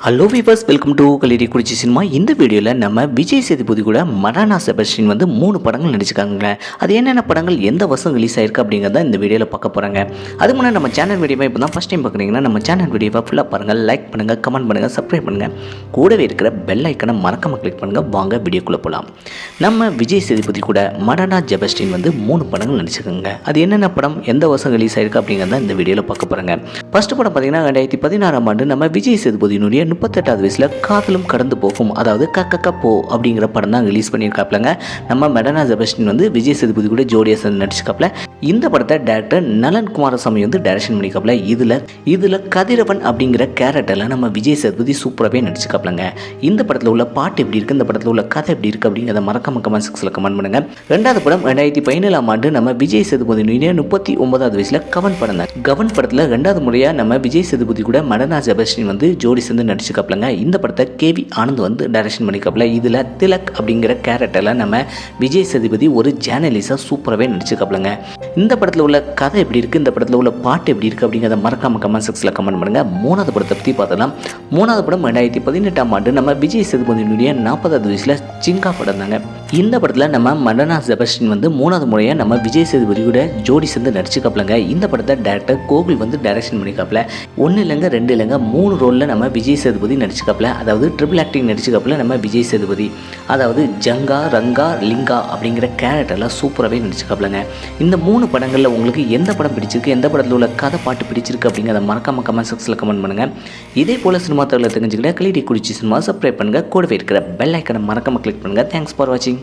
Hello viewers welcome to கலிடி குடிச்சி cinema இந்த வீடியோவில் நம்ம விஜய் சேதுபதி கூட மரானா செபஸ்டின் வந்து மூணு படங்கள் நடிச்சிருக்காங்க அது என்னென்ன படங்கள் எந்த வருஷம் ரிலீஸ் ஆயிருக்கு அப்படிங்கிறத இந்த வீடியோவில் பார்க்க போகிறாங்க அது முன்னாடி நம்ம சேனல் வீடியோவை இப்போ தான் ஃபஸ்ட் டைம் பார்க்குறீங்கன்னா நம்ம சேனல் வீடியோவை ஃபுல்லாக பாருங்கள் லைக் பண்ணுங்கள் கமெண்ட் பண்ணுங்கள் சப்ஸ்கிரைப் பண்ணுங்கள் கூடவே இருக்கிற பெல் ஐக்கனை மறக்காமல் கிளிக் பண்ணுங்கள் வாங்க வீடியோக்குள்ளே போகலாம் நம்ம விஜய் சேதுபதி கூட மரானா ஜெபஸ்டின் வந்து மூணு படங்கள் நடிச்சிருக்காங்க. அது என்னென்ன படம் எந்த வருஷம் ரிலீஸ் ஆயிருக்கு அப்படிங்கிறத இந்த வீடியோவில் பார்க்க போகிறாங்க ஃபர்ஸ்ட் படம் பார்த்தீங்கன்னா ரெண்டாயிரத்தி பதினாறாம் ஆண்டு நம்ம விஜய் சேதுபதியினுடைய முப்பத்தெட்டாவது வயசில் காதலும் கடந்து போகும். அதாவது கக்க போ அப்படிங்கிற படம் தான் ரிலீஸ் பண்ணியிருக்காப்லங்க. நம்ம மெடனா ஜெபஸ்டின் வந்து விஜய் சேதுபதி கூட ஜோடியா சேர்ந்து நடிச்சிருக்காப்ல. இந்த படத்தை டேரக்டர் நலன் குமாரசாமி வந்து டைரக்ஷன் பண்ணியிருக்காப்ல. இதில் இதில் கதிரவன் அப்படிங்கிற கேரக்டரில் நம்ம விஜய் சேதுபதி சூப்பராகவே நடிச்சிருக்காப்லங்க. இந்த படத்தில் உள்ள பாட்டு எப்படி இருக்குது இந்த படத்தில் உள்ள கதை எப்படி இருக்குது அப்படிங்கிறத மறக்காம கமெண்ட் செக்ஸில் கமெண்ட் பண்ணுங்க. ரெண்டாவது படம் ரெண்டாயிரத்தி பதினேழாம் ஆண்டு நம்ம விஜய் சேதுபதியினுடைய முப்பத்தி ஒன்பதாவது வயசில் கவன் படம் தான். கவன் படத்தில் ரெண்டாவது முறையாக நம்ம விஜய் சேதுபதி கூட மடனா ஜெபஸ்டின் வந்து ஜோடி சேர்ந்து நடிச்சிருக்காப்லங்க. இந்த படத்தை கேவி ஆனந்த் வந்து டைரக்ஷன் பண்ணிக்காப்ல இதில் திலக் அப்படிங்கிற கேரக்டரில் நம்ம விஜய் சதுபதி ஒரு ஜேர்னலிஸ்டாக சூப்பராகவே நடிச்சிருக்காப்லங்க. இந்த படத்தில் உள்ள கதை எப்படி இருக்குது இந்த படத்தில் உள்ள பாட்டு எப்படி இருக்குது அப்படிங்கிறத மறக்காம கமெண்ட் செக்ஸில் கமெண்ட் பண்ணுங்கள் மூணாவது படத்தை பற்றி பார்த்தலாம் மூணாவது படம் ரெண்டாயிரத்தி பதினெட்டாம் ஆண்டு நம்ம விஜய் சேதுபதியினுடைய நாற்பதாவது வயசில் சிங்கா படம் தாங்க இந்த படத்தில் நம்ம மடனா செபஸ்டின் வந்து மூணாவது முறையாக நம்ம விஜய் சேதுபதியோட ஜோடி சேர்ந்து நடிச்சுக்காப்லங்க இந்த படத்தை டேரக்டர் கோகுல் வந்து டைரக்ஷன் பண்ணிக்காப்ல ஒன்று இல்லைங்க ரெண்டு இல்லைங்க மூணு ரோலில் நம்ம விஜய் சேதுபதி நடிச்சுக்காப்ல அதாவது ட்ரிபிள் ஆக்டிங் நடிச்சுக்காப்ல நம்ம விஜய் சேதுபதி. அதாவது ஜங்கா ரங்கா லிங்கா அப்படிங்கிற கேரக்டர்லாம் சூப்பராகவே நடிச்சுக்காப்லங்க இந்த மூணு படங்களில் உங்களுக்கு எந்த படம் பிடிச்சிருக்கு எந்த படத்தில் உள்ள கதை பாட்டு பிடிச்சிருக்கு அப்படிங்கிறத மறக்காம கமெண்ட் செக்ஸில் கமெண்ட் பண்ணுங்கள் இதே போல் சினிமா தகவலை தெரிஞ்சுக்கிட்ட கிளிடி குடிச்சி சினிமா சப்ஸ்கிரைப் பண்ணுங்கள் கூடவே இருக்கிற பெல் ஐக்கனை மறக்காம கிளிக் பண்ணுங்கள் தேங்க்ஸ் ஃபார் வாட்சிங்